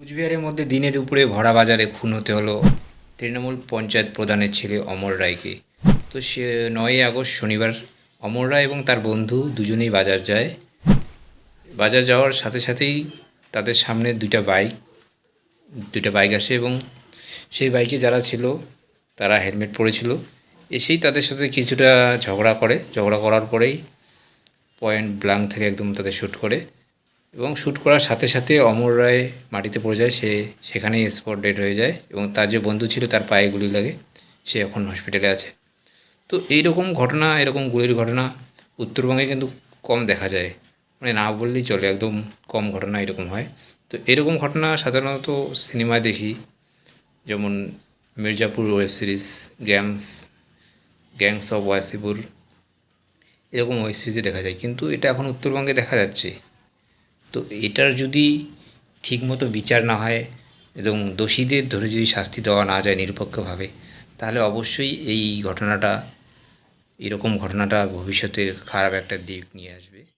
কুচবিহারের মধ্যে দিনে দুপুরে ভরা বাজারে খুন হতে হলো তৃণমূল পঞ্চায়েত প্রধানের ছেলে অমর রায়কে। তো সে নয়ই আগস্ট শনিবার অমর রায় এবং তার বন্ধু দুজনেই বাজার যায়। বাজার যাওয়ার সাথে সাথেই তাদের সামনে দুইটা বাইক দুইটা বাইক আসে এবং সেই বাইকে যারা ছিল তারা হেলমেট পরেছিল। এসেই তাদের সাথে কিছুটা ঝগড়া করে। ঝগড়া করার পরেই পয়েন্ট ব্লাঙ্ক থেকে একদম তাদের শ্যুট করে। এবং শ্যুট করার সাথে সাথে অমর রায় মাটিতে পড়ে যায়, সে সেখানেই স্পট ডেড হয়ে যায় এবং তার যে বন্ধু ছিল তার পায়ে গুলি লাগে, সে এখন হসপিটালে আছে। তো এইরকম ঘটনা, এরকম গুলির ঘটনা উত্তরবঙ্গে কিন্তু কম দেখা যায়। মানে না বললেই চলে, একদম কম ঘটনা এরকম হয়। তো এরকম ঘটনা সাধারণত সিনেমায় দেখি, যেমন Mirzapur web series gangs gangs of Wasseypur এরকম ওয়েব সিরিজে দেখা যায়। কিন্তু এটা এখন উত্তরবঙ্গে দেখা যাচ্ছে। তো এটার যদি ঠিকমতো বিচার না হয় এবং দোষীদের ধরে যদি শাস্তি দেওয়া না যায় নিরপেক্ষভাবে, তাহলে অবশ্যই এই ঘটনাটা, এরকম ঘটনাটা ভবিষ্যতে খারাপ একটা দিক নিয়ে আসবে।